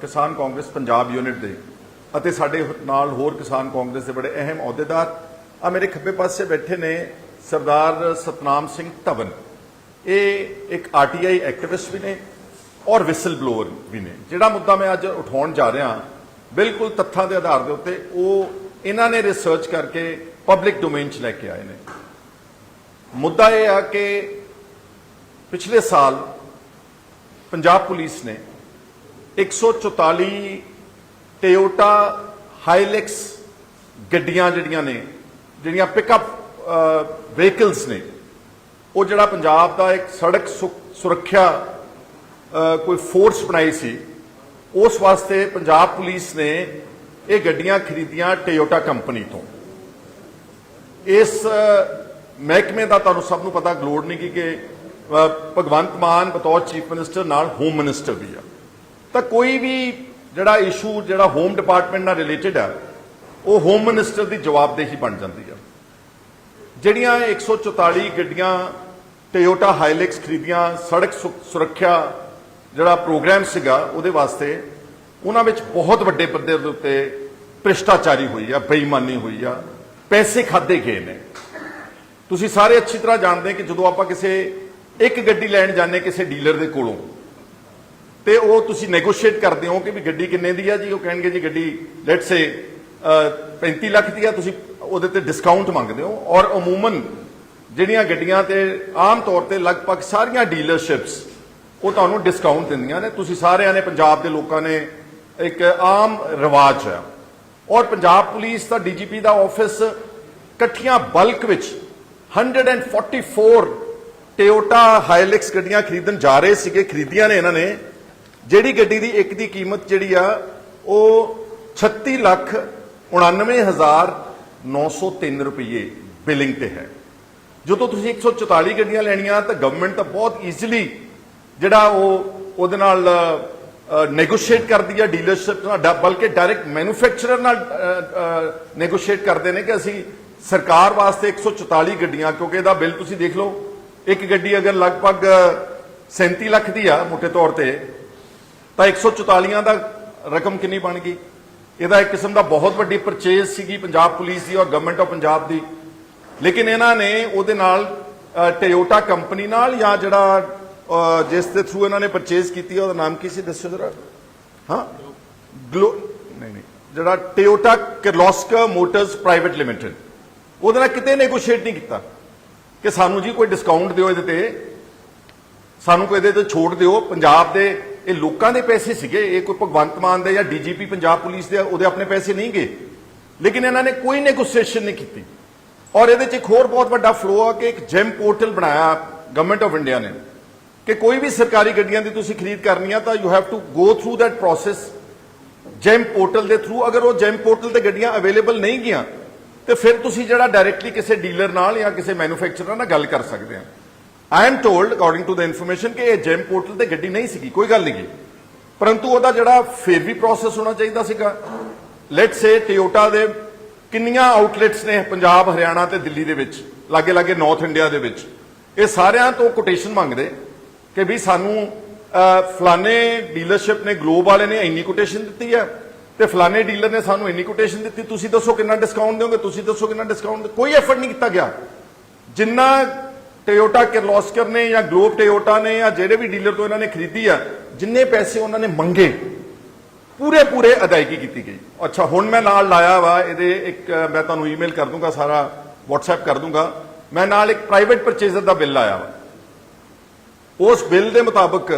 ਕਿਸਾਨ ਕਾਂਗਰਸ ਪੰਜਾਬ ਯੂਨਿਟ ਦੇ ਅਤੇ ਸਾਡੇ ਨਾਲ ਹੋਰ ਕਿਸਾਨ ਕਾਂਗਰਸ ਦੇ ਬੜੇ ਅਹਿਮ ਅਹੁਦੇਦਾਰ ਆ ਮੇਰੇ ਖੱਬੇ ਪਾਸੇ ਬੈਠੇ ਨੇ ਸਰਦਾਰ ਸਤਨਾਮ ਸਿੰਘ ਧਵਨ। ਇਹ ਇੱਕ ਆਰਟੀਆਈ ਐਕਟਿਵਿਸਟ ਵੀ ਨੇ ਔਰ ਵਿਸਲ ਬਲੋਅਰ ਵੀ ਨੇ। ਜਿਹੜਾ ਮੁੱਦਾ ਮੈਂ ਅੱਜ ਉਠਾਉਣ ਜਾ ਰਿਹਾ, ਬਿਲਕੁਲ ਤੱਥਾਂ ਦੇ ਆਧਾਰ ਦੇ ਉੱਤੇ, ਉਹ ਇਹਨਾਂ ਨੇ ਰਿਸਰਚ ਕਰਕੇ ਪਬਲਿਕ ਡੋਮੇਨ 'ਚ ਲੈ ਕੇ ਆਏ ਨੇ। ਮੁੱਦਾ ਇਹ ਆ ਕਿ ਪਿਛਲੇ ਸਾਲ ਪੰਜਾਬ ਪੁਲਿਸ ਨੇ 144 ਟੋਯੋਟਾ ਹਾਈਲੈਕਸ ਗੱਡੀਆਂ ਜਿਹੜੀਆਂ ਨੇ, ਜਿਹੜੀਆਂ ਪਿਕਅਪ ਵਹੀਕਲਸ ਨੇ, ਉਹ ਜਿਹੜਾ ਪੰਜਾਬ ਦਾ ਇੱਕ ਸੜਕ ਸੁ- ਸੁਰੱਖਿਆ ਕੋਈ ਫੋਰਸ ਬਣਾਈ ਸੀ, ਉਸ ਵਾਸਤੇ ਪੰਜਾਬ ਪੁਲਿਸ ਨੇ ਇਹ ਗੱਡੀਆਂ ਖਰੀਦੀਆਂ ਟੋਯੋਟਾ ਕੰਪਨੀ ਤੋਂ। ਇਸ ਮਹਿਕਮੇ ਦਾ ਤੁਹਾਨੂੰ ਸਭ ਨੂੰ ਪਤਾ ਗਲੋੜ ਨਹੀਂ ਕਿ ਭਗਵੰਤ ਮਾਨ ਬਤੌਰ ਚੀਫ ਮਿਨਿਸਟਰ ਨਾਲ ਹੋਮ ਮਿਨਿਸਟਰ ਵੀ ਆ। ਕੋਈ ਵੀ ਜਿਹੜਾ ਇਸ਼ੂ ਜਿਹੜਾ ਹੋਮ ਡਿਪਾਰਟਮੈਂਟ ਨਾਲ ਰਿਲੇਟਡ ਆ, ਉਹ ਹੋਮ ਮਿਨਿਸਟਰ ਦੀ ਜਵਾਬਦੇਹੀ ਬਣ ਜਾਂਦੀ ਆ। ਜਿਹੜੀਆਂ ਇਹ 144 ਗੱਡੀਆਂ ਟੋਯੋਟਾ ਹਾਈਲੈਕਸ ਖਰੀਦੀਆਂ, ਸੜਕ ਸੁਰੱਖਿਆ ਜਿਹੜਾ ਪ੍ਰੋਗਰਾਮ ਸੀਗਾ ਉਹਦੇ ਵਾਸਤੇ, ਉਹਨਾਂ ਵਿੱਚ ਬਹੁਤ ਵੱਡੇ ਪੱਧਰ ਦੇ ਉੱਤੇ ਭ੍ਰਿਸ਼ਟਾਚਾਰੀ ਹੋਈ ਆ, ਬੇਈਮਾਨੀ ਹੋਈ ਆ, ਪੈਸੇ ਖਾਦੇ ਗਏ ਨੇ। ਤੁਸੀਂ ਸਾਰੇ ਅੱਛੀ ਤਰ੍ਹਾਂ ਜਾਣਦੇ ਕਿ ਜਦੋਂ ਆਪਾਂ ਕਿਸੇ ਇੱਕ ਗੱਡੀ ਲੈਣ ਜਾਂਦੇ ਕਿਸੇ ਡੀਲਰ ਦੇ ਕੋਲੋਂ ਤੇ ਉਹ ਤੁਸੀਂ ਨੈਗੋਸ਼ੀਏਟ ਕਰਦੇ ਹੋ ਕਿ ਵੀ ਗੱਡੀ ਕਿੰਨੇ ਦੀ ਆ ਜੀ? ਉਹ ਕਹਿਣਗੇ ਜੀ ਗੱਡੀ ਲੈਟਸ ਸੇ 35 ਲੱਖ ਦੀ ਆ, ਤੁਸੀਂ ਉਹਦੇ ਤੇ ਡਿਸਕਾਊਂਟ ਮੰਗਦੇ ਹੋ। ਔਰ ਅਮੂਮਨ ਜਿਹੜੀਆਂ ਗੱਡੀਆਂ ਤੇ ਆਮ ਤੌਰ ਤੇ ਲਗਭਗ ਸਾਰੀਆਂ ਡੀਲਰਸ਼ਿਪਸ ਉਹ ਤੁਹਾਨੂੰ ਡਿਸਕਾਊਂਟ ਦਿੰਦੀਆਂ ਨੇ। ਤੁਸੀਂ ਸਾਰਿਆਂ ਨੇ ਪੰਜਾਬ ਦੇ ਲੋਕਾਂ ਨੇ ਇੱਕ ਆਮ ਰਿਵਾਜ ਹੈ। ਔਰ ਪੰਜਾਬ ਪੁਲਿਸ ਦਾ ਡੀਜੀਪੀ ਦਾ ਆਫਿਸ ਇਕੱਠੀਆਂ ਬਲਕ ਵਿੱਚ 144 ਟੋਯੋਟਾ ਹਾਈਲੈਕਸ ਗੱਡੀਆਂ ਖਰੀਦਣ ਜਾ ਰਹੇ ਸੀਗੇ, ਖਰੀਦੀਆਂ ਨੇ ਇਹਨਾਂ ਨੇ। ਜਿਹੜੀ ਗੱਡੀ ਦੀ ਇੱਕ ਦੀ ਕੀਮਤ ਜਿਹੜੀ ਆ, ਉਹ 36 ਲੱਖ 99903 ਰੁਪਏ ਬਿਲਿੰਗ ਤੇ ਹੈ। ਜਦੋਂ ਤੁਸੀਂ 144 ਗੱਡੀਆਂ ਲੈਣੀਆਂ, ਤਾਂ ਗਵਰਨਮੈਂਟ ਤਾਂ ਬਹੁਤ ਈਜ਼ੀਲੀ ਜਿਹੜਾ ਉਹ ਉਹਦੇ ਨਾਲ ਨੈਗੋਸ਼ੀਏਟ ਕਰਦੀ ਆ ਡੀਲਰਸ਼ਿਪ ਨਾਲ, ਡ- ਬਲਕਿ ਡਾਇਰੈਕਟ ਮੈਨੂਫੈਕਚਰਰ ਨਾਲ ਨੈਗੋਸ਼ੀਏਟ ਕਰਦੇ ਨੇ ਕਿ ਅਸੀਂ ਸਰਕਾਰ ਵਾਸਤੇ 144 ਗੱਡੀਆਂ, ਕਿਉਂਕਿ ਇਹਦਾ ਬਿੱਲ ਤੁਸੀਂ ਦੇਖ ਲਓ, ਇੱਕ ਗੱਡੀ ਅਗਰ ਲਗਭਗ 37 ਲੱਖ ਦੀ ਆ ਮੋਟੇ ਤੌਰ ਤੇ ਤਾਂ 144 ਦਾ ਰਕਮ ਕਿੰਨੀ ਬਣ ਗਈ? ਇਹਦਾ ਇੱਕ ਕਿਸਮ ਦਾ ਬਹੁਤ ਵੱਡੀ ਪਰਚੇਜ਼ ਸੀਗੀ ਪੰਜਾਬ ਪੁਲਿਸ ਦੀ ਔਰ ਗਵਰਨਮੈਂਟ ਆਫ ਪੰਜਾਬ ਦੀ। ਲੇਕਿਨ ਇਹਨਾਂ ਨੇ ਉਹਦੇ ਨਾਲ ਟੋਯੋਟਾ ਕੰਪਨੀ ਨਾਲ ਜਾਂ ਜਿਹੜਾ ਜਿਸ ਦੇ ਥਰੂ ਇਹਨਾਂ ਨੇ ਪਰਚੇਜ਼ ਕੀਤੀ ਉਹਦਾ ਨਾਮ ਕੀ ਸੀ? ਦੱਸਿਓ ਜਰਾ। ਹਾਂ? ਗਲੋ, ਨਹੀਂ ਨਹੀਂ। ਜਿਹੜਾ Toyota Kirloskar motors private limited ਉਹਦੇ ਨਾਲ ਕਿਤੇ ਨੈਗੋਸ਼ੀਏਟ ਨਹੀਂ ਕੀਤਾ। ਕਿ ਸਾਨੂੰ ਜੀ ਕੋਈ ਡਿਸਕਾਊਂਟ ਦਿਓ ਇਹਦੇ ਤੇ। ਸਾਨੂੰ ਕੋਈ ਇਹਦੇ ਤੇ ਛੋਟ ਦਿਓ। ਪੰਜਾਬ ਦੇ ਇਹ ਲੋਕਾਂ ਦੇ ਪੈਸੇ ਸੀਗੇ, ਇਹ ਕੋਈ ਭਗਵੰਤ ਮਾਨ ਦੇ ਜਾਂ ਡੀਜੀਪੀ ਪੰਜਾਬ ਪੁਲਿਸ ਦੇ ਉਹਦੇ ਆਪਣੇ ਪੈਸੇ ਨਹੀਂ ਗਏ। ਲੇਕਿਨ ਇਹਨਾਂ ਨੇ ਕੋਈ ਨੈਗੋਸੀਏਸ਼ਨ ਨਹੀਂ ਕੀਤੀ। ਔਰ ਇਹਦੇ ਚ ਇੱਕ ਹੋਰ ਬਹੁਤ ਵੱਡਾ ਫਲੋ ਆ ਕਿ ਇੱਕ ਜੈਮ ਪੋਰਟਲ ਬਣਾਇਆ ਗਵਰਨਮੈਂਟ ਆਫ ਇੰਡੀਆ ਨੇ। ਕਿ ਕੋਈ ਵੀ ਸਰਕਾਰੀ ਗੱਡੀਆਂ ਦੀ ਤੁਸੀਂ ਖਰੀਦ ਕਰਨੀ ਆ ਤਾਂ you have to go through that process GeM portal ਦੇ ਥਰੂ ਅਗਰ ਉਹ ਜੈਮ ਪੋਰਟਲ ਤੇ ਗੱਡੀਆਂ ਅਵੇਲੇਬਲ ਨਹੀਂ ਗਈਆਂ, ਤੇ ਫਿਰ ਤੁਸੀਂ ਜਿਹੜਾ ਡਾਇਰੈਕਟਲੀ ਕਿਸੇ ਡੀਲਰ ਨਾਲ ਜਾਂ ਕਿਸੇ ਮੈਨੂਫੈਕਚਰਰ ਨਾਲ ਗੱਲ ਕਰ ਸਕਦੇ ਆ। I am told according to the information ਕਿ ਇਹ ਜੈਮ ਪੋਰਟਲ ਤੇ ਗੱਡੀ ਨਹੀਂ ਸੀਗੀ, ਕੋਈ ਗੱਲ ਨਹੀਂ ਗੀ। ਪਰੰਤੂ ਉਹਦਾ ਜਿਹੜਾ ਫਿਰ ਵੀ ਪ੍ਰੋਸੈਸ ਹੋਣਾ ਚਾਹੀਦਾ ਸੀਗਾ। ਲੈਟ ਸੇ ਟੋਯੋਟਾ ਦੇ ਕਿੰਨੀਆਂ ਆਊਟਲੈਟਸ ਨੇ ਪੰਜਾਬ, ਹਰਿਆਣਾ ਤੇ ਦਿੱਲੀ ਦੇ ਵਿੱਚ, ਲਾਗੇ ਲਾਗੇ ਨਾਰਥ ਇੰਡੀਆ ਦੇ ਵਿੱਚ। ਇਹ ਸਾਰਿਆਂ ਤੋਂ ਕੋਟੇਸ਼ਨ ਮੰਗਦੇ ਕਿ ਵੀ ਸਾਨੂੰ ਫਲਾਣੇ ਡੀਲਰਸ਼ਿਪ ਨੇ ਗਲੋਬ ਵਾਲੇ ਨੇ ਇੰਨੀ ਕੋਟੇਸ਼ਨ ਦਿੱਤੀ ਹੈ ਤੇ ਫਲਾਣੇ ਡੀਲਰ ਨੇ ਸਾਨੂੰ ਇੰਨੀ ਕੋਟੇਸ਼ਨ ਦਿੱਤੀ। ਤੁਸੀਂ ਦੱਸੋ ਕਿੰਨਾ ਡਿਸਕਾਊਂਟ ਦਿਓਗੇ, ਤੁਸੀਂ ਦੱਸੋ ਕਿੰਨਾ ਡਿਸਕਾਊਂਟ ਕੋਈ ਐਫਰਟ ਨਹੀਂ ਕੀਤਾ ਗਿਆ। ਜਿੰਨਾ ਟੋਯੋਟਾ ਕਿਰਲੋਸਕਰ ਨੇ ਜਾਂ ਗਲੋਬ ਟੋਯੋਟਾ ਨੇ ਜਾਂ ਜਿਹੜੇ ਵੀ ਡੀਲਰ ਤੋਂ ਇਹਨਾਂ ਨੇ ਖਰੀਦੀ ਆ, ਜਿੰਨੇ ਪੈਸੇ ਉਹਨਾਂ ਨੇ ਮੰਗੇ ਪੂਰੇ ਪੂਰੇ ਅਦਾਇਗੀ ਕੀਤੀ ਗਈ। ਅੱਛਾ, ਹੁਣ ਮੈਂ ਨਾਲ ਲਾਇਆ ਵਾ, ਇਹਦੇ ਇੱਕ, ਮੈਂ ਤੁਹਾਨੂੰ ਈਮੇਲ ਕਰ ਦੂੰਗਾ, ਸਾਰਾ WhatsApp ਕਰ ਦੂੰਗਾ। ਮੈਂ ਨਾਲ ਇੱਕ ਪ੍ਰਾਈਵੇਟ ਪਰਚੇਜ਼ਰ ਦਾ ਬਿੱਲ ਲਾਇਆ ਵਾ। ਉਸ ਬਿੱਲ ਦੇ ਮੁਤਾਬਕ,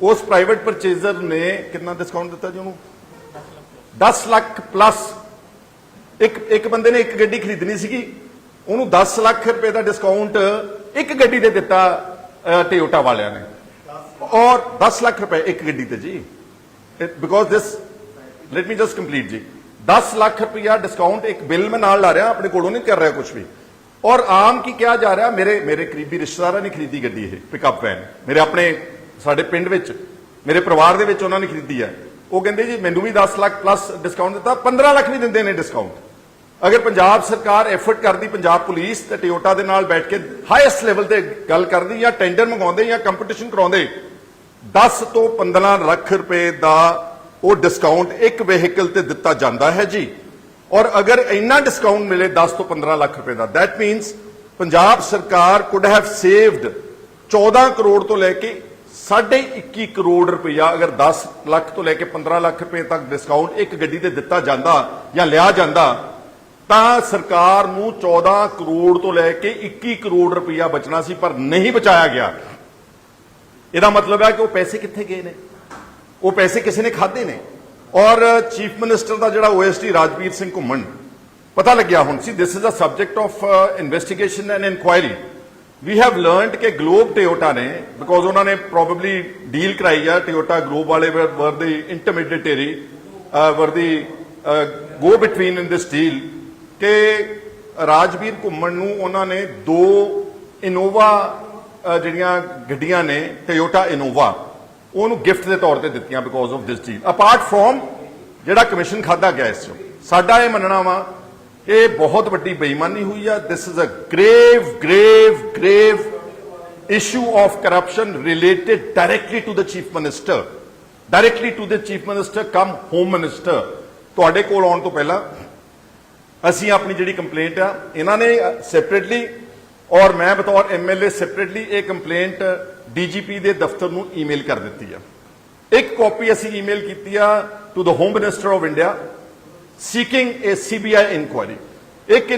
ਉਸ ਪ੍ਰਾਈਵੇਟ ਪਰਚੇਜ਼ਰ ਨੇ ਕਿੰਨਾ ਡਿਸਕਾਊਂਟ ਦਿੱਤਾ ਜੀ ਉਹਨੂੰ? 10 ਲੱਖ ਪਲੱਸ ਇੱਕ ਇੱਕ ਬੰਦੇ ਨੇ ਇੱਕ ਗੱਡੀ ਖਰੀਦਣੀ ਸੀਗੀ ਉਹਨੂੰ 10 ਲੱਖ ਰੁਪਏ ਦਾ ਡਿਸਕਾਊਂਟ ਇੱਕ ਗੱਡੀ ਤੇ ਦਿੱਤਾ ਟਿਓਟਾ ਵਾਲਿਆਂ ਨੇ। ਔਰ 10 ਲੱਖ ਰੁਪਏ ਇੱਕ ਗੱਡੀ ਤੇ ਜੀ। Because this let me just complete ਜੀ। 10 ਲੱਖ ਰੁਪਇਆ ਡਿਸਕਾਊਂਟ ਇੱਕ ਬਿੱਲ ਮੈਂ ਨਾਲ ਲਾ ਰਿਹਾ, ਆਪਣੇ ਕੋਲੋਂ ਨਹੀਂ ਕਰ ਰਿਹਾ ਕੁਝ ਵੀ। ਔਰ ਆਮ ਕੀ ਕਿਹਾ ਜਾ ਰਿਹਾ, ਮੇਰੇ ਮੇਰੇ ਕਰੀਬੀ ਰਿਸ਼ਤੇਦਾਰਾਂ ਨੇ ਖਰੀਦੀ ਗੱਡੀ ਇਹ ਪਿਕਅਪ ਵੈਨ ਮੇਰੇ ਆਪਣੇ, ਸਾਡੇ ਪਿੰਡ ਵਿੱਚ, ਮੇਰੇ ਪਰਿਵਾਰ ਦੇ ਵਿੱਚ ਉਹਨਾਂ ਨੇ ਖਰੀਦੀ ਹੈ। ਉਹ ਕਹਿੰਦੇ ਜੀ, ਮੈਨੂੰ ਵੀ 10 ਲੱਖ ਪਲੱਸ ਡਿਸਕਾਊਂਟ ਦਿੱਤਾ 15 ਲੱਖ ਵੀ ਦਿੰਦੇ ਨੇ ਡਿਸਕਾਊਂਟ ਅਗਰ ਪੰਜਾਬ ਸਰਕਾਰ ਐਫਰਟ ਕਰਦੀ, ਪੰਜਾਬ ਪੁਲਿਸ ਤੇ ਟਿਓਟਾ ਦੇ ਨਾਲ ਬੈਠ ਕੇ ਹਾਈਐਸਟ ਲੈਵਲ ਤੇ ਗੱਲ ਕਰਦੀ ਜਾਂ ਟੈਂਡਰ ਮੰਗਾਉਂਦੇ ਜਾਂ ਕੰਪੀਟੀਸ਼ਨ ਕਰਾਉਂਦੇ 10 ਤੋਂ 15 ਲੱਖ ਰੁਪਏ ਦਾ ਉਹ ਡਿਸਕਾਊਂਟ ਇੱਕ ਵਹੀਕਲ ਤੇ ਦਿੱਤਾ ਜਾਂਦਾ ਹੈ ਜੀ। ਔਰ ਅਗਰ ਇੰਨਾ ਡਿਸਕਾਊਂਟ ਮਿਲੇ 10 ਤੋਂ 15 ਲੱਖ ਰੁਪਏ ਦਾ, that ਮੀਨਸ ਪੰਜਾਬ ਸਰਕਾਰ ਕੁਡ ਹੈਵ ਸੇਵਡ 14 ਕਰੋੜ ਤੋਂ ਲੈ ਕੇ 21 ਕਰੋੜ ਰੁਪਇਆ, ਅਗਰ 10 ਲੱਖ ਤੋਂ ਲੈ ਕੇ 15 ਲੱਖ ਰੁਪਏ ਤੱਕ ਡਿਸਕਾਊਂਟ ਇੱਕ ਗੱਡੀ ਤੇ ਦਿੱਤਾ ਜਾਂਦਾ ਜਾਂ ਲਿਆ ਜਾਂਦਾ ਤਾਂ ਸਰਕਾਰ ਨੂੰ 14 ਕਰੋੜ ਤੋਂ ਲੈ ਕੇ 21 ਕਰੋੜ ਰੁਪਇਆ ਬਚਣਾ ਸੀ, ਪਰ ਨਹੀਂ ਬਚਾਇਆ ਗਿਆ। ਇਹਦਾ ਮਤਲਬ ਹੈ ਕਿ ਉਹ ਪੈਸੇ ਕਿੱਥੇ ਗਏ ਨੇ? ਉਹ ਪੈਸੇ ਕਿਸੇ ਨੇ ਖਾਦੇ ਨੇ? ਔਰ ਚੀਫ ਮਿਨਿਸਟਰ ਦਾ ਜਿਹੜਾ ਓਐਸਟੀ ਰਾਜਵੀਰ ਸਿੰਘ ਘੁੰਮਣ, ਪਤਾ ਲੱਗਿਆ ਹੁਣ ਸੀ this is a subject of investigation and inquiry we have learned ਕਿ ਗਲੋਬ ਟਿਓਟਾ ਨੇ ਬਿਕੋਜ਼ ਉਹਨਾਂ ਨੇ ਪ੍ਰੋਬਬਲੀ ਡੀਲ ਕਰਾਈ ਆ ਟਿਓਟਾ ਗਲੋਬ ਵਾਲੇ ਵਰ ਦੀ ਇੰਟਰਮੀਡੀਏਟਰੀ ਵਰ ਦੀ ਗੋ ਬਿਟਵੀਨ ਇਨ ਦਿਸ ਡੀਲ ਕਿ ਰਾਜਵੀਰ ਘੁੰਮਣ ਨੂੰ ਉਹਨਾਂ ਨੇ ਦੋ ਇਨੋਵਾ ਜਿਹੜੀਆਂ ਗੱਡੀਆਂ ਨੇ ਟੋਯੋਟਾ ਇਨੋਵਾ ਉਹਨੂੰ ਗਿਫਟ ਦੇ ਤੌਰ ਤੇ ਦਿੱਤੀਆਂ because of this deal apart from ਜਿਹੜਾ ਕਮਿਸ਼ਨ ਖਾਦਾ ਗਿਆ ਇਸ ਚੋਂ, ਸਾਡਾ ਇਹ ਮੰਨਣਾ ਵਾ, ਇਹ ਬਹੁਤ ਵੱਡੀ ਬੇਈਮਾਨੀ ਹੋਈ ਆ। This is a grave grave grave issue of corruption related directly to the chief minister. Directly to the chief minister, come home minister. ਤੁਹਾਡੇ ਕੋਲ ਆਉਣ ਤੋਂ ਪਹਿਲਾਂ ਅਸੀਂ ਆਪਣੀ ਜਿਹੜੀ ਕੰਪਲੇਂਟ ਆ, ਇਹਨਾਂ ਨੇ ਸੈਪਰੇਟਲੀ ਔਰ ਮੈਂ ਬਤੌਰ ਐਮਐਲਏ ਸੈਪਰੇਟਲੀ ਇਹ ਕੰਪਲੇਂਟ ਡੀਜੀਪੀ ਦੇ ਦਫ਼ਤਰ ਨੂੰ ਈਮੇਲ ਕਰ ਦਿੱਤੀ ਆ। ਇੱਕ ਕਾਪੀ ਅਸੀਂ ਈਮੇਲ ਕੀਤੀ ਆ to the home minister of India seeking a CBI inquiry ਇੱਕ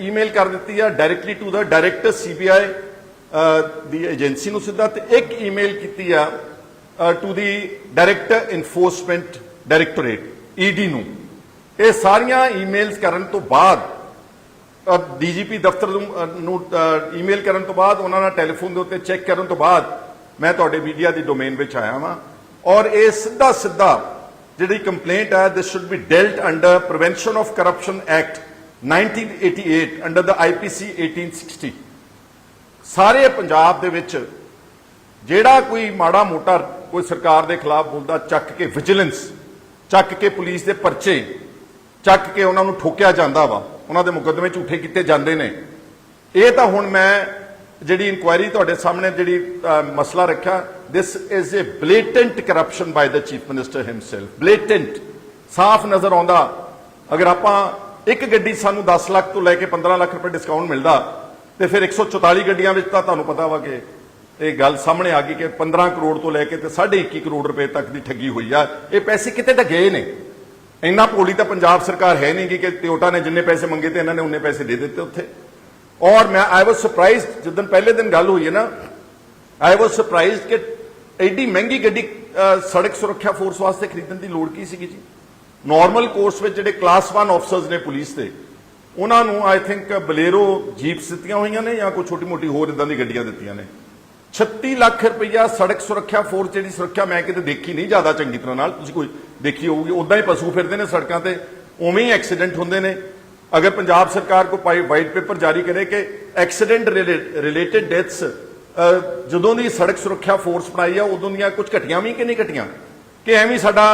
ਈਮੇਲ ਕਰ ਦਿੱਤੀ ਆ directly to the director CBI ਦੀ ਏਜੰਸੀ ਨੂੰ ਸਿੱਧਾ ਤੇ ਇੱਕ ਈਮੇਲ ਕੀਤੀ ਆ to the director enforcement directorate ED ਨੂੰ। ਇਹ ਸਾਰੀਆਂ ਈਮੇਲਸ ਕਰਨ ਤੋਂ ਬਾਅਦ ਡੀਜੀਪੀ ਦਫ਼ਤਰ ਨੂੰ ਅ, ਨੂੰ ਈਮੇਲ ਕਰਨ ਤੋਂ ਬਾਅਦ ਉਹਨਾਂ ਨਾਲ ਟੈਲੀਫੋਨ ਦੇ ਉੱਤੇ ਚੈੱਕ ਕਰਨ ਤੋਂ ਬਾਅਦ ਮੈਂ ਤੁਹਾਡੇ ਮੀਡੀਆ ਦੀ ਡੋਮੇਨ ਵਿੱਚ ਆਇਆ ਵਾਂ। ਔਰ ਇਹ ਸਿੱਧਾ ਸਿੱਧਾ ਜਿਹੜੀ ਕੰਪਲੇਂਟ ਹੈ this should be dealt under prevention of corruption act 1988 under the IPC 1860 ਸਾਰੇ ਪੰਜਾਬ ਦੇ ਵਿੱਚ ਜਿਹੜਾ ਕੋਈ ਮਾੜਾ ਮੋਟਾ ਕੋਈ ਸਰਕਾਰ ਦੇ ਖਿਲਾਫ ਬੋਲਦਾ ਚੱਕ ਕੇ ਵਿਜੀਲੈਂਸ ਚੱਕ ਕੇ ਪੁਲਿਸ ਦੇ ਪਰਚੇ ਚੱਕ ਕੇ ਉਹਨਾਂ ਨੂੰ ਠੋਕਿਆ ਜਾਂਦਾ ਵਾ। ਉਹਨਾਂ ਦੇ ਮੁਕੱਦਮੇ ਝੂਠੇ ਕੀਤੇ ਜਾਂਦੇ ਨੇ। ਇਹ ਤਾਂ ਹੁਣ ਮੈਂ ਜਿਹੜੀ ਇਨਕੁਆਇਰੀ ਤੁਹਾਡੇ ਸਾਹਮਣੇ ਜਿਹੜੀ ਮਸਲਾ ਰੱਖਿਆ this is a blatant corruption by the chief minister himself blatant ਸਾਫ਼ ਨਜ਼ਰ ਆਉਂਦਾ। ਅਗਰ ਆਪਾਂ ਇੱਕ ਗੱਡੀ ਸਾਨੂੰ 10 ਲੱਖ ਤੋਂ ਲੈ ਕੇ 15 ਲੱਖ ਰੁਪਏ ਡਿਸਕਾਊਂਟ ਮਿਲਦਾ, ਤੇ ਫਿਰ 144 ਗੱਡੀਆਂ ਵਿੱਚ ਤਾਂ ਤੁਹਾਨੂੰ ਪਤਾ ਵਾ ਕਿ ਇਹ ਗੱਲ ਸਾਹਮਣੇ ਆ ਗਈ ਕਿ 15 ਕਰੋੜ ਤੋਂ ਲੈ ਕੇ ਤੇ 21.5 ਕਰੋੜ ਰੁਪਏ ਤੱਕ ਦੀ ਠੱਗੀ ਹੋਈ ਆ। ਇਹ ਪੈਸੇ ਕਿਤੇ ਤਾਂ ਗਏ ਨੇ। ਇੰਨਾ ਭੋਲੀ ਤਾਂ ਪੰਜਾਬ ਸਰਕਾਰ ਹੈ ਨਹੀਂ ਗੀ ਕਿ ਟਿਓਟਾ ਨੇ ਜਿੰਨੇ ਪੈਸੇ ਮੰਗੇ ਤੇ ਇਹਨਾਂ ਨੇ ਉਹਨੇ ਪੈਸੇ ਦੇ ਦਿੱਤੇ ਉੱਥੇ। ਔਰ ਮੈਂ ਆਈ ਵਾਸ ਸਰਪ੍ਰਾਈਜ਼ਡ ਜਦੋਂ ਪਹਿਲੇ ਦਿਨ ਗੱਲ ਹੋਈ ਹੈ ਨਾ ਆਈ ਵਾਸ ਸਰਪ੍ਰਾਈਜ਼ਡ ਕਿ ਐਡੀ ਮਹਿੰਗੀ ਗੱਡੀ ਸੜਕ ਸੁਰੱਖਿਆ ਫੋਰਸ ਵਾਸਤੇ ਖਰੀਦਣ ਦੀ ਲੋੜ ਕੀ ਸੀਗੀ ਜੀ? ਨਾਰਮਲ ਕੋਰਸ ਵਿੱਚ ਜਿਹੜੇ ਕਲਾਸ 1 ਆਫਸਰਸ ਨੇ ਪੁਲਿਸ ਦੇ, ਉਹਨਾਂ ਨੂੰ ਆਈ ਥਿੰਕ ਬਲੇਰੋ ਜੀਪਸ ਦਿੱਤੀਆਂ ਹੋਈਆਂ ਨੇ ਜਾਂ ਕੋਈ ਛੋਟੀ ਮੋਟੀ ਹੋਰ ਇਦਾਂ ਦੀ ਗੱਡੀਆਂ ਦਿੱਤੀਆਂ ਨੇ। 36 ਲੱਖ ਰੁਪਈਆ ਸੜਕ ਸੁਰੱਖਿਆ ਫੋਰਸ ਜਿਹੜੀ ਸੁਰੱਖਿਆ ਮੈਂ ਕਿਤੇ ਦੇਖੀ ਨਹੀਂ ਜ਼ਿਆਦਾ ਚੰਗੀ ਤਰ੍ਹਾਂ ਨਾਲ। ਤੁਸੀਂ ਕੋਈ ਦੇਖੀ ਹੋਊਗੀ ਉਦਾਂ ਹੀ ਪਸ਼ੂ ਫਿਰਦੇ ਨੇ ਸੜਕਾਂ ਤੇ, ਉਵੇਂ ਹੀ ਐਕਸੀਡੈਂਟ ਹੁੰਦੇ ਨੇ। ਅਗਰ ਪੰਜਾਬ ਸਰਕਾਰ ਕੋ ਪਾਈ ਵਾਈਟ ਪੇਪਰ ਜਾਰੀ ਕਰੇ ਕਿ ਐਕਸੀਡੈਂਟ ਰਿਲੇਟਡ ਡੈਥਸ ਜਦੋਂ ਦੀ ਸੜਕ ਸੁਰੱਖਿਆ ਫੋਰਸ ਬਣਾਈ ਆ, ਉਦੋਂ ਦੀਆਂ ਕੁਝ ਘਟੀਆਂ ਵੀ ਕਿ ਨਹੀਂ ਘਟੀਆਂ? ਕਿ ਐਵੇਂ ਸਾਡਾ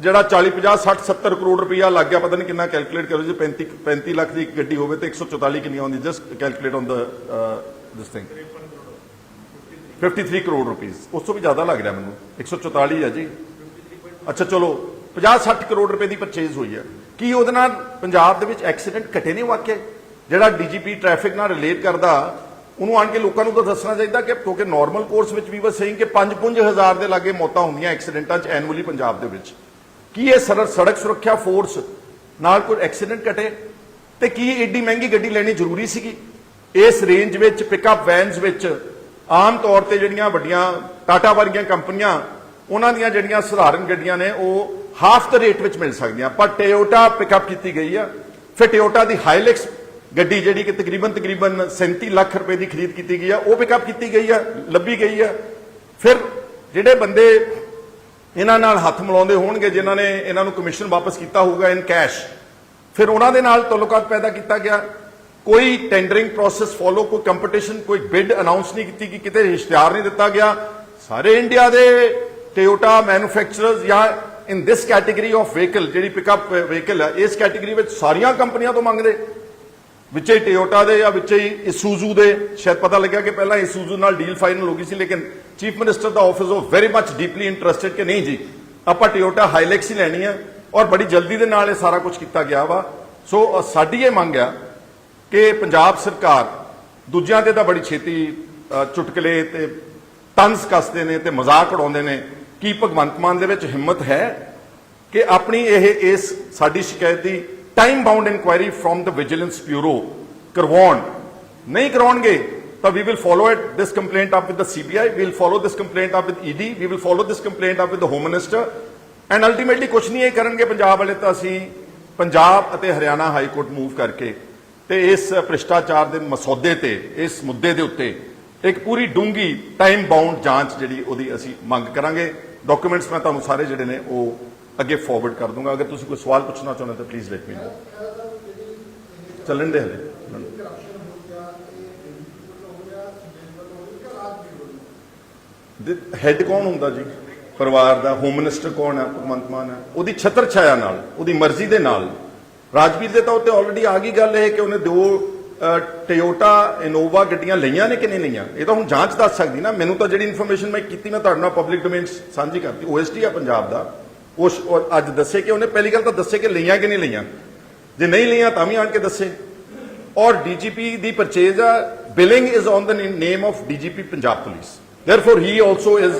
ਜਿਹੜਾ 40 50 60 70 ਕਰੋੜ ਰੁਪਈਆ ਲੱਗ ਗਿਆ, ਪਤਾ ਨਹੀਂ ਕਿੰਨਾ ਕੈਲਕੂਲੇਟ ਕਰੋ, ਜੀ 35 35 ਲੱਖ ਦੀ ਗੱਡੀ ਹੋਵੇ ਤੇ 144 ਕਿੰਨੀ ਆਉਂਦੀ just calculate on the this thing 53 crore rupees ਉਸ ਤੋਂ ਵੀ ਜ਼ਿਆਦਾ ਲੱਗ ਰਿਹਾ ਮੈਨੂੰ। 144 ਹੈ ਜੀ। ਅੱਛਾ, ਚਲੋ 50 60 ਕਰੋੜ ਰੁਪਏ ਦੀ ਪਰਚੇਜ਼ ਹੋਈ ਹੈ। ਕੀ ਉਹਦੇ ਨਾਲ ਪੰਜਾਬ ਦੇ ਵਿੱਚ ਐਕਸੀਡੈਂਟ ਘਟੇ ਨੇ ਵਾਕਿਆ? ਜਿਹੜਾ ਡੀਜੀਪੀ ਟ੍ਰੈਫਿਕ ਨਾਲ ਰਿਲੇਟ ਕਰਦਾ, ਉਹਨੂੰ ਆਣ ਕੇ ਲੋਕਾਂ ਨੂੰ ਤਾਂ ਦੱਸਣਾ ਚਾਹੀਦਾ ਕਿ ਕਿਉਂਕਿ ਨਾਰਮਲ ਕੋਰਸ ਵਿੱਚ ਵੀ ਬਸ ਸੇਇੰਗ ਕਿ 5-5000 ਦੇ ਲਾਗੇ ਮੌਤਾਂ ਹੁੰਦੀਆਂ ਐਕਸੀਡੈਂਟਾਂ 'ਚ ਐਨੂਅਲੀ ਪੰਜਾਬ ਦੇ ਵਿੱਚ। ਕੀ ਇਹ ਸਰ- ਸੜਕ ਸੁਰੱਖਿਆ ਫੋਰਸ ਨਾਲ ਕੋਈ ਐਕਸੀਡੈਂਟ ਘਟੇ? ਤੇ ਕੀ ਏਡੀ ਮਹਿੰਗੀ ਗੱਡੀ ਲੈਣੀ ਜ਼ਰੂਰੀ ਸੀਗੀ? ਇਸ ਰੇਂਜ ਵਿੱਚ ਪਿਕਅਪ ਵੈਨਸ ਵਿੱਚ, ਆਮ ਤੌਰ ਤੇ ਜਿਹੜੀਆਂ ਵੱਡੀਆਂ ਟਾਟਾ ਵਰਗੀਆਂ ਕੰਪਨੀਆਂ ਉਹਨਾਂ ਦੀਆਂ ਜਿਹੜੀਆਂ ਸਧਾਰਨ ਗੱਡੀਆਂ ਨੇ, ਉਹ ਹਾਫ ਦ ਰੇਟ ਵਿੱਚ ਮਿਲ ਸਕਦੀਆਂ। ਪਰ ਟੋਯੋਟਾ ਪਿਕਅਪ ਕੀਤੀ ਗਈ ਆ। ਫਿਰ ਟੋਯੋਟਾ ਦੀ ਹਾਈਲੈਕਸ ਗੱਡੀ ਜਿਹੜੀ ਕਿ ਤਕਰੀਬਨ ਤਕਰੀਬਨ 37 ਲੱਖ ਰੁਪਏ ਦੀ ਖਰੀਦ ਕੀਤੀ ਗਈ ਆ, ਉਹ ਪਿਕਅਪ ਕੀਤੀ ਗਈ ਆ, ਲੱਭੀ ਗਈ ਆ। ਫਿਰ ਜਿਹੜੇ ਬੰਦੇ ਇਹਨਾਂ ਨਾਲ ਹੱਥ ਮਿਲਾਉਂਦੇ ਹੋਣਗੇ, ਜਿਨ੍ਹਾਂ ਨੇ ਇਹਨਾਂ ਨੂੰ ਕਮਿਸ਼ਨ ਵਾਪਸ ਕੀਤਾ ਹੋਊਗਾ ਇਨ ਕੈਸ਼ ਫਿਰ ਉਹਨਾਂ ਦੇ ਨਾਲ ਤਾਲੁਕਾਤ ਪੈਦਾ ਕੀਤਾ ਗਿਆ। ਕੋਈ ਟੈਂਡਰਿੰਗ ਪ੍ਰੋਸੈਸ ਫੋਲੋ ਕੋਈ ਕੰਪੀਟੀਸ਼ਨ ਕੋਈ ਬਿਡ ਅਨਾਉਂਸ ਨਹੀਂ ਕੀਤੀ ਕਿ ਕਿਤੇ ਇਸ਼ਤਿਹਾਰ ਨਹੀਂ ਦਿੱਤਾ ਗਿਆ। ਸਾਰੇ ਇੰਡੀਆ ਦੇ ਟੋਯੋਟਾ ਮੈਨੂਫੈਕਚਰਰਸ ਜਾਂ in this category of vehicle ਜਿਹੜੀ ਪਿਕਅਪ ਵਹੀਕਲ eh, ਹੈ, ਇਸ ਕੈਟਾਗਰੀ ਵਿੱਚ ਸਾਰੀਆਂ ਕੰਪਨੀਆਂ ਤੋਂ ਮੰਗਦੇ। ਵਿੱਚੇ ਹੀ ਟੋਯੋਟਾ ਦੇ ਜਾਂ ਵਿੱਚੇ ਹੀ ਇਸੂਜ਼ੂ ਦੇ। ਸ਼ਾਇਦ ਪਤਾ ਲੱਗਿਆ ਕਿ ਪਹਿਲਾਂ ਇਸੂਜ਼ੂ ਨਾਲ ਡੀਲ ਫਾਈਨਲ ਹੋ ਗਈ ਸੀ, ਲੇਕਿਨ ਚੀਫ ਮਿਨਿਸਟਰ ਦਾ ਆਫਿਸ ਉਹ ਵੈਰੀ ਮੱਚ ਡੀਪਲੀ ਇੰਟਰਸਟਿਡ ਕਿ ਨਹੀਂ ਜੀ, ਆਪਾਂ ਟੋਯੋਟਾ ਹਾਈਲੈਕਸ ਹੀ ਲੈਣੀ ਹੈ ਔਰ ਬੜੀ ਜਲਦੀ ਦੇ ਨਾਲ ਇਹ ਸਾਰਾ ਕੁਝ ਕੀਤਾ ਗਿਆ ਵਾ। ਸੋ ਸਾਡੀ ਇਹ ਮੰਗ ਆ ਕਿ ਪੰਜਾਬ ਸਰਕਾਰ ਦੂਜਿਆਂ ਤੇ ਤਾਂ ਬੜੀ ਛੇਤੀ ਚੁਟਕਲੇ ਤੇ ਤੰਜ਼ ਕੱਸਦੇ ਨੇ ਤੇ ਮਜ਼ਾਕ ਉਡਾਉਂਦੇ ਨੇ। ਕੀ ਭਗਵੰਤ ਮਾਨ ਦੇ ਵਿੱਚ ਹਿੰਮਤ ਹੈ ਕਿ ਆਪਣੀ ਇਹ, ਇਸ ਸਾਡੀ ਸ਼ਿਕਾਇਤ ਦੀ time bound inquiry from the vigilance bureau ਕਰਵਾਉਣ? ਨਹੀਂ ਕਰਾਉਣਗੇ, ਤਾਂ we will follow it this complaint up with the CBI we will follow this complaint up with ED we will follow this complaint up with the home minister and ultimately ਕੁਝ ਨਹੀਂ ਇਹ ਕਰਨਗੇ ਪੰਜਾਬ ਵਾਲੇ, ਤਾਂ ਅਸੀਂ ਪੰਜਾਬ ਅਤੇ ਹਰਿਆਣਾ ਹਾਈ ਕੋਰਟ ਮੂਵ ਕਰਕੇ ਤੇ ਇਸ ਭ੍ਰਿਸ਼ਟਾਚਾਰ ਦੇ ਮਸੌਦੇ ਤੇ, ਇਸ ਮੁੱਦੇ ਦੇ ਉੱਤੇ ਇੱਕ ਪੂਰੀ ਡੂੰਗੀ ਟਾਈਮ ਬਾਉਂਡ ਜਾਂਚ ਜਿਹੜੀ ਉਹਦੀ ਅਸੀਂ ਮੰਗ ਕਰਾਂਗੇ। ਡਾਕੂਮੈਂਟਸ ਮੈਂ ਤੁਹਾਨੂੰ ਸਾਰੇ ਜਿਹੜੇ ਨੇ ਉਹ ਅੱਗੇ ਫਾਰਵਰਡ ਕਰ ਦੂੰਗਾ। ਅਗਰ ਤੁਸੀਂ ਕੋਈ ਸਵਾਲ ਪੁੱਛਣਾ ਚਾਹੁੰਦੇ ਤਾਂ ਪਲੀਜ਼ ਲੈਟ ਮੀ ਨੋ ਚੱਲਣ ਦੇ ਹਲੇ। ਹੈਡ ਕੌਣ ਹੁੰਦਾ ਜੀ? ਪਰਿਵਾਰ ਦਾ ਹੋਮ ਮਿਨਿਸਟਰ ਕੌਣ ਹੈ, ਭਗਵੰਤ ਮਾਨ ਹੈ? ਉਹਦੀ ਛਤਰ ਛਾਇਆ ਨਾਲ, ਉਹਦੀ ਮਰਜ਼ੀ ਦੇ ਨਾਲ। ਰਾਜਵੀਰ ਦੇ ਤਾਂ ਉੱਤੇ ਆਲਰੇਡੀ ਆ ਗਈ ਗੱਲ ਇਹ ਕਿ ਉਹਨੇ ਦੋ ਟੋਯੋਟਾ ਇਨੋਵਾ ਗੱਡੀਆਂ ਲਈਆਂ ਨੇ ਕਿ ਨਹੀਂ ਲਈਆਂ? ਇਹ ਤਾਂ ਹੁਣ ਜਾਂਚ ਦੱਸ ਸਕਦੀ ਨਾ। ਮੈਨੂੰ ਤਾਂ ਜਿਹੜੀ ਇਨਫੋਰਮੇਸ਼ਨ ਮੈਂ ਕੀਤੀ ਮੈਂ ਤੁਹਾਡੇ ਨਾਲ ਪਬਲਿਕ ਡੋਮੇਨ ਸਾਂਝੀ ਕਰਤੀ। ਓਐਸਟੀ ਆ ਪੰਜਾਬ ਦਾ। ਉਸ ਅੱਜ ਦੱਸੇ ਕਿ ਉਹਨੇ ਪਹਿਲੀ ਗੱਲ ਤਾਂ ਦੱਸੇ ਕਿ ਲਈਆਂ ਕਿ ਨਹੀਂ ਲਈਆਂ। ਜੇ ਨਹੀਂ ਲਈਆਂ ਤਾਂ ਵੀ ਆਣ ਕੇ ਦੱਸੇ। ਔਰ ਡੀਜੀਪੀ ਦੀ ਪਰਚੇਜ਼ ਆ billing is on the name of DGP Punjab police therefore he. Also is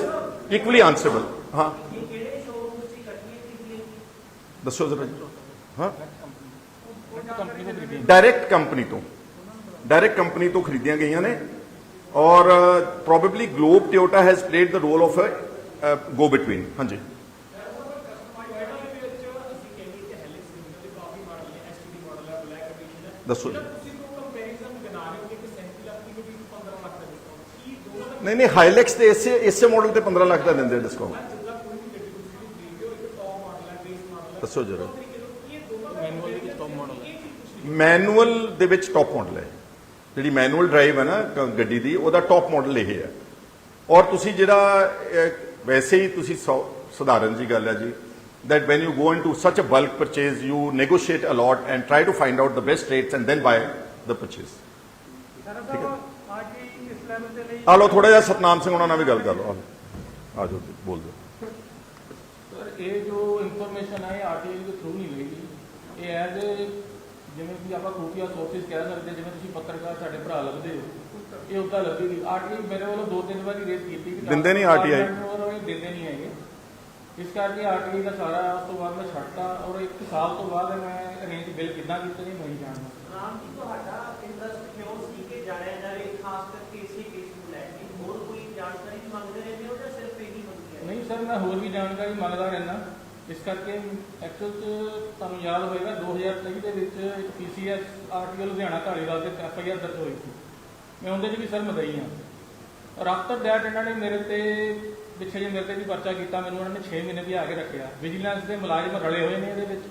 equally answerable ਹਾਂ ਦੱਸੋ ਜ਼ਰਾ ਹਾਂ। ਡਾਇਰੈਕਟ ਕੰਪਨੀ ਤੋਂ। ਡਾਇਰੈਕਟ ਕੰਪਨੀ ਤੋਂ ਖਰੀਦੀਆਂ ਗਈਆਂ ਨੇ ਔਰ probably Globe Toyota has played the role of go between ਹਾਂਜੀ। ਦੱਸੋ ਜੀ। ਨਹੀਂ ਨਹੀਂ ਹਾਈਲੈਕਸ ਤੇ ਇਸੇ ਇਸੇ ਮਾਡਲ ਤੇ 15 ਲੱਖ ਦਾ ਦਿੰਦੇ ਡਿਸਕਾਊਂਟ ਦੱਸੋ ਜਰਾ। ਮੈਨੂਅਲ ਦੇ ਵਿੱਚ ਟੌਪ ਮਾਡਲ ਹੈ। ਜਿਹੜੀ ਮੈਨੂਅਲ ਡਰਾਈਵ ਹੈ ਨਾ ਕ- ਗੱਡੀ ਦੀ ਉਹਦਾ ਟੌਪ ਮਾਡਲ ਇਹ ਹੈ। ਔਰ ਤੁਸੀਂ ਜਿਹੜਾ ਵੈਸੇ ਹੀ ਤੁਸੀਂ ਸੌ- ਸਧਾਰਨ ਜੀ ਗੱਲ ਹੈ ਜੀ that when you go into such a bulk purchase you negotiate a lot and try to find out the best rates and then buy the purchase. Sir ਸਾਹਿਬ ਆ ਕੇ ਇਸ ਲੈਵਲ ਦੇ ਲਈ ਆ ਲਓ ਥੋੜਾ ਜਿਹਾ ਸਤਨਾਮ ਸਿੰਘ ਉਹਨਾਂ ਨਾਲ ਵੀ ਗੱਲ ਕਰ ਲਓ ਆ ਲਓ। ਆ ਜਾਓ ਜੀ, ਬੋਲ ਦਿਓ ਸਰ ਇਹ ਜੋ ਇਨਫੋਰਮੇਸ਼ਨ ਹੈ ਆਰਟੀਆਈ ਦੇ ਥਰੂ ਨਹੀਂ ਲਈਗੀ ਇਹ ਐਜ਼ ਜਿਵੇਂ ਕਿ ਆਪਾਂ ਖੂਫੀਆ ਸੋਰਸਿਸ ਕਹਿ ਸਕਦੇ ਜਿਵੇਂ ਤੁਸੀਂ ਪੱਤਰਕਾਰ ਸਾਡੇ ਭਰਾ ਲੱਭਦੇ ਹੋ ਇਹ ਉਦਾਂ ਲੱਭੇਗੀ ਆਰਟੀਆਈ ਮੇਰੇ ਵੱਲੋਂ ਦੋ ਤਿੰਨ ਵਾਰੀ ਰੇਸ ਕੀਤੀ ਕਿ ਦਿੰਦੇ ਨਹੀਂ RTI ਔਰ ਇਹ ਦਿੰਦੇ ਨਹੀਂ ਹੈਗੇ। ਇਸ ਕਰਕੇ ਆਰਟੀਆਈ ਦਾ ਸਾਰਾ ਉਸ ਤੋਂ ਬਾਅਦ ਮੈਂ ਛੱਡਤਾ ਔਰ ਇੱਕ ਸਾਲ ਤੋਂ ਬਾਅਦ ਮੈਂ ਅਰੇਂਜ ਬਿੱਲ ਕਿੱਦਾਂ ਕੀਤੇ ਨਹੀਂ ਮੈਂ ਜਾਣਦਾ। ਰਾਮ ਜੀ ਤੁਹਾਡਾ ਇੰਟਰਸਟ ਕਿਉਂ ਸੀ ਕਿ ਜਾਣਿਆ ਜਾਵੇ ਖਾਸ ਕਰਕੇ ਇਸੇ ਕੇਸ ਨੂੰ ਲੈ ਕੇ? ਹੋਰ ਕੋਈ ਜਾਣਕਾਰੀ ਵੀ ਮੰਗਦੇ ਰਹਿੰਦੇ ਹੋ ਜਾਂ ਸਿਰਫ ਇਹੀ ਮੰਗੀ ਹੈ? ਨਹੀਂ ਸਰ ਮੈਂ ਹੋਰ ਵੀ ਜਾਣਕਾਰੀ ਮੰਗਦਾ ਰਹਿਣਾ ਇਸ ਕਰਕੇ ਐਕਚੁਅਲ ਚ ਤੁਹਾਨੂੰ ਯਾਦ ਹੋਵੇਗਾ 2023 ਦੇ ਵਿੱਚ ਇੱਕ ਪੀਸੀਐਸ ਆਰਟੀਓ ਲੁਧਿਆਣਾ ਢਾਲੀਵਾਲ ਤੇ ਐਫ ਆਈ ਆਰ ਦਰਜ ਹੋਈ ਸੀ। ਮੈਂ ਉਹਦੇ 'ਚ ਵੀ ਸਰ ਮਦਈ ਹਾਂ। ਔਰ ਆਫਟਰ ਦੈਟ ਇਹਨਾਂ ਨੇ ਮੇਰੇ ਤੇ, ਪਿੱਛੇ ਜੇ ਮੇਰੇ ਤੇ ਵੀ ਪਰਚਾ ਕੀਤਾ, ਮੈਨੂੰ ਉਹਨਾਂ ਨੇ 6 ਮਹੀਨੇ ਵੀ ਆ ਕੇ ਰੱਖਿਆ। ਵਿਜੀਲੈਂਸ ਦੇ ਮੁਲਾਜ਼ਮ ਰਲੇ ਹੋਏ ਨੇ ਇਹਦੇ ਵਿੱਚ।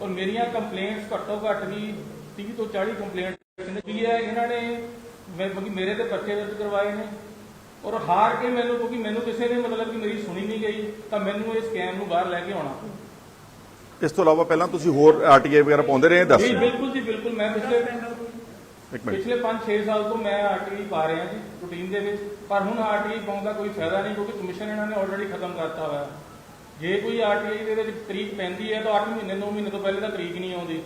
ਔਰ ਮੇਰੀਆਂ ਕੰਪਲੇਂਟਸ ਘੱਟੋ ਘੱਟ ਵੀ 30 ਤੋਂ 40 ਕੰਪਲੇਂਟ ਵੀ ਹੈ ਇਹਨਾਂ ਨੇ ਮੈਂ ਕਿਉਂਕਿ ਮੇਰੇ ਤੇ ਪਰਚੇ ਦਰਜ ਕਰਵਾਏ ਨੇ? ਔਰ ਹਾਰ ਕੇ ਮੈਨੂੰ ਕਿਉਂਕਿ ਮੈਨੂੰ ਕਿਸੇ ਨੇ ਮਤਲਬ ਕਿ ਮੇਰੀ ਸੁਣੀ ਨਹੀਂ ਗਈ ਤਾਂ ਮੈਨੂੰ ਇਸ ਸਕੈਮ ਨੂੰ ਬਾਹਰ ਲੈ ਕੇ ਆਉਣਾ। ਇਸ ਤੋਂ ਇਲਾਵਾ ਪਹਿਲਾਂ ਤੁਸੀਂ ਹੋਰ ਆਰਟੀਆਈ ਵਗੈਰਾ ਪਾਉਂਦੇ ਰਹੇ ਦੱਸ? ਜੀ ਬਿਲਕੁਲ ਜੀ ਬਿਲਕੁਲ। ਮੈਂ ਪਿਛਲੇ ਪਿਛਲੇ 5-6 ਸਾਲ ਤੋਂ ਮੈਂ ਆਰਟੀਆਈ ਪਾ ਰਿਹਾ ਜੀ ਰੂਟੀਨ ਦੇ ਵਿੱਚ। ਪਰ ਹੁਣ ਆਰਟੀਆਈ ਪਾਉਣ ਦਾ ਕੋਈ ਫਾਇਦਾ ਨਹੀਂ ਕਿਉਂਕਿ ਕਮਿਸ਼ਨ ਇਹਨਾਂ ਨੇ ਆਲਰੇਡੀ ਖਤਮ ਕਰਤਾ ਹੋਇਆ। ਜੇ ਕੋਈ ਆਰਟੀਆਈ ਦੇ ਵਿੱਚ ਤਰੀਕ ਪੈਂਦੀ ਹੈ ਤਾਂ 8 ਮਹੀਨੇ 9 ਮਹੀਨੇ ਤੋਂ ਪਹਿਲੇ ਤਾਂ ਤਰੀਕ ਨਹੀਂ ਆਉਂਦੀ।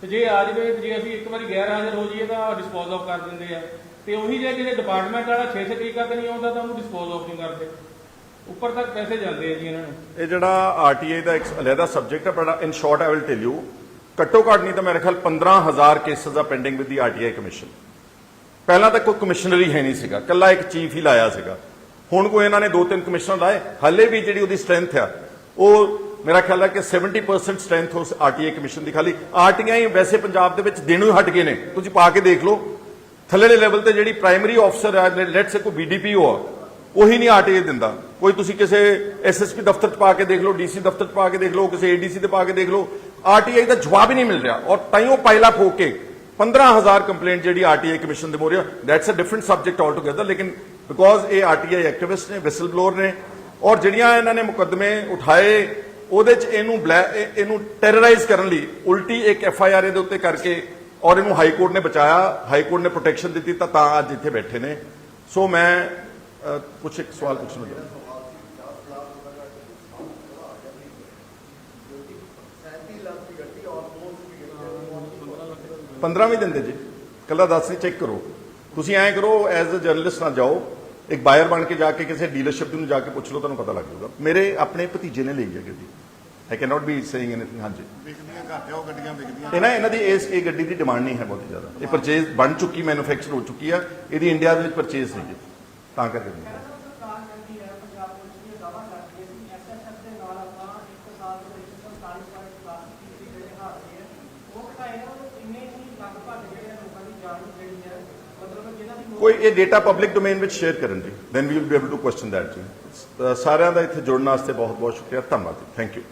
ਤੇ ਜੇ ਆ ਜਾਵੇ ਜੇ ਅਸੀਂ ਇੱਕ ਵਾਰੀ ਗੈਰ ਹਾਜ਼ਰ ਹੋ ਜਾਈਏ ਤਾਂ ਡਿਸਪੋਜ਼ ਆਫ ਕਰ ਦਿੰਦੇ ਆ। ਤੇ ਉਹੀ ਜੇ ਕਿਸੇ ਡਿਪਾਰਟਮੈਂਟ ਵਾਲਾ 6 ਤਰੀਕਾਂ ਤੇ ਨਹੀਂ ਆਉਂਦਾ ਤਾਂ ਉਹਨੂੰ ਡਿਸਪੋਜ਼ ਆਫ ਨਹੀਂ ਕਰਦੇ। ਉੱਪਰ ਤੱਕ ਪੈਸੇ ਜਾਂਦੇ ਆ ਜੀ ਇਹਨਾਂ ਨੂੰ। ਇਹ ਜਿਹੜਾ ਆਰਟੀਆਈ ਦਾ ਇੱਕ ਅਲੱਗਾ ਸਬਜੈਕਟ ਹੈ, ਬੜਾ in short I will tell you ਘੱਟੋ ਘੱਟ ਨਹੀਂ ਤਾਂ ਮੇਰੇ ਖਿਆਲ 15000 ਕੇਸਸ ਆ pending with the RTI commission ਪਹਿਲਾਂ ਤਾਂ ਕੋਈ ਕਮਿਸ਼ਨਰ ਹੀ ਹੈ ਨਹੀਂ ਸੀਗਾ ਕੱਲਾ ਇੱਕ ਚੀਫ ਹੀ ਲਾਇਆ ਸੀਗਾ। ਹੁਣ ਕੋਈ ਇਹਨਾਂ ਨੇ ਦੋ ਤਿੰਨ ਕਮਿਸ਼ਨਰ ਲਾਏ, ਹੱਲੇ ਵੀ ਜਿਹੜੀ ਉਹਦੀ ਸਟਰੈਂਥ ਆ, ਉਹ ਮੇਰਾ ਖਿਆਲ ਹੈ ਕਿ 70% ਸਟਰੈਂਥ ਉਸ ਆਰਟੀਆਈ ਕਮਿਸ਼ਨ ਦੀ ਖਾਲੀ। ਆਰਟੀਆਈ ਵੈਸੇ ਪੰਜਾਬ ਦੇ ਵਿੱਚ ਦੇਣੋਂ ਹੀ ਹਟ ਗਏ ਨੇ, ਤੁਸੀਂ ਪਾ ਕੇ ਦੇਖ ਲਓ। ਥੱਲੇਲੇ ਲੈਵਲ ਤੇ ਜਿਹੜੀ ਪ੍ਰਾਇਮਰੀ ਆਫਸਰ ਹੈ ਲੈਟਸ ਸੇ ਕੋਈ ਬੀਡੀਪੀਓ ਆ, ਉਹੀ ਨਹੀਂ ਆਰਟੀਆਈ ਦਿੰਦਾ। ਕੋਈ ਤੁਸੀਂ ਕਿਸੇ ਐਸਐਸਪੀ ਦਫ਼ਤਰ 'ਚ ਪਾ ਕੇ ਦੇਖ ਲਓ ਡੀਸੀ ਦਫ਼ਤਰ 'ਚ ਪਾ ਕੇ ਦੇਖ ਲਓ, ਕਿਸੇ ਏਡੀਸੀ ਤੇ ਪਾ ਕੇ ਦੇਖ ਲਓ ਆਰਟੀਆਈ ਦਾ ਜਵਾਬ ਹੀ ਨਹੀਂ ਮਿਲ ਰਿਹਾ। ਔਰ ਤਾਈਓ ਪਾਇਲਾ ਫੋਕ ਕੇ 15000 ਕੰਪਲੇਂਟ ਜਿਹੜੀ ਆਰਟੀਆਈ ਕਮਿਸ਼ਨ ਦੇ Morya that's a different subject altogether ਲੇਕਿਨ ਬਿਕੋਜ਼ ਇਹ ਆਰਟੀਆਈ ਐਕਟਿਵਿਸਟ ਨੇ ਵਿਸਲ ਬਲੋਰ ਨੇ, ਔਰ ਜਿਹੜੀਆਂ ਇਹਨਾਂ ਨੇ ਮੁਕੱਦਮੇ ਉਠਾਏ, ਉਹਦੇ 'ਚ ਇਹਨੂੰ ਬਲੈ- ਇਹਨੂੰ ਟੈਰਰਾਈਜ਼ ਕਰਨ ਲਈ ਉਲਟੀ ਇੱਕ ਐਫ ਆਈ ਆਰ ਇਹਦੇ ਉੱਤੇ ਕਰਕੇ ਔਰ ਇਹਨੂੰ ਹਾਈ ਕੋਰਟ ਨੇ ਬਚਾਇਆ, ਹਾਈ ਕੋਰਟ ਨੇ ਪ੍ਰੋਟੈਕਸ਼ਨ ਦਿੱਤੀ ਤਾਂ ਤਾਂ ਅੱਜ ਇੱਥੇ ਬੈਠੇ ਨੇ। ਸੋ ਮੈਂ ਕੁਝ ਇੱਕ ਸਵਾਲ ਪੁੱਛਣਾ ਚਾਹੁੰਦਾ ਪੰਦਰਾਂ ਵੀ ਦਿੰਦੇ ਜੀ। ਕੱਲਾ ਦੱਸ ਨਹੀਂ ਚੈੱਕ ਕਰੋ। ਤੁਸੀਂ ਐਂ ਕਰੋ ਐਜ਼ ਅ ਜਰਨਲਿਸਟ ਨਾ ਜਾਓ। ਇੱਕ ਬਾਇਰ ਬਣ ਕੇ ਜਾ ਕੇ ਕਿਸੇ ਡੀਲਰਸ਼ਿਪ ਨੂੰ ਜਾ ਕੇ ਪੁੱਛ ਲਓ, ਤੁਹਾਨੂੰ ਪਤਾ ਲੱਗ ਜਾਊਗਾ। ਮੇਰੇ ਆਪਣੇ ਭਤੀਜੇ ਨੇ ਲਈ ਹੈ ਗੱਡੀ। I can not be saying anything ਹਾਂਜੀ ਵਿਕਦੀਆਂ ਘੱਟ ਆ ਉਹ ਗੱਡੀਆਂ ਵਿਕਦੀਆਂ। ਇਹ ਨਾ ਇਹਨਾਂ ਦੀ ਇਸ ਇਹ ਗੱਡੀ ਦੀ ਡਿਮਾਂਡ ਨਹੀਂ ਹੈ ਬਹੁਤ ਜ਼ਿਆਦਾ। ਇਹ ਪਰਚੇਜ਼ ਬਣ ਚੁੱਕੀ ਮੈਨੂਫੈਕਚਰ ਹੋ ਚੁੱਕੀ ਆ। ਇਹਦੀ ਇੰਡੀਆ ਦੇ ਵਿੱਚ ਪਰਚੇਜ਼ ਨਹੀਂ ਹੈ ਤਾਂ ਕਰਕੇ ਨਹੀਂ। ਹੈ। ਸਰਕਾਰ ਕਹਿੰਦੀ ਹੈ ਪੰਜਾਬ ਪੁਲਿਸ ਦੀ ਦਾਵਾ ਕਰਦੀ ਹੈ ਕਿ ਐਸਐਸਐਫ ਦੇ ਨਾਲ ਆਪਾਂ ਇੱਕ ਸਾਲ ਦੇ ਵਿੱਚ 47.10 ਫੀਸਦੀ ਜਿਹੜੇ ਹਾਦਸੇ ਹੈ ਉਹ ਘਟਾਏ ਨੇ ਉਹ ਇੰਨੇ ਹੀ ਲਗਭਗ ਜਿਹੜੇ ਆ ਲੋਕਾਂ ਦੀ ਜਾਨ ਜਿਹੜੀ ਹੈ ਮਤਲਬ ਜਿਹਨਾਂ ਦੀ ਕੋਈ ਇਹ ਡੇਟਾ ਪਬਲਿਕ ਡੋਮੇਨ ਵਿੱਚ ਸ਼ੇਅਰ ਕਰਨ ਜੀ then we will be able to question that ਜੀ। ਸਾਰਿਆਂ ਦਾ ਇੱਥੇ ਜੁੜਨ ਵਾਸਤੇ ਬਹੁਤ ਬਹੁਤ ਸ਼ੁਕਰੀਆ। ਧੰਨਵਾਦ ਜੀ। Thank you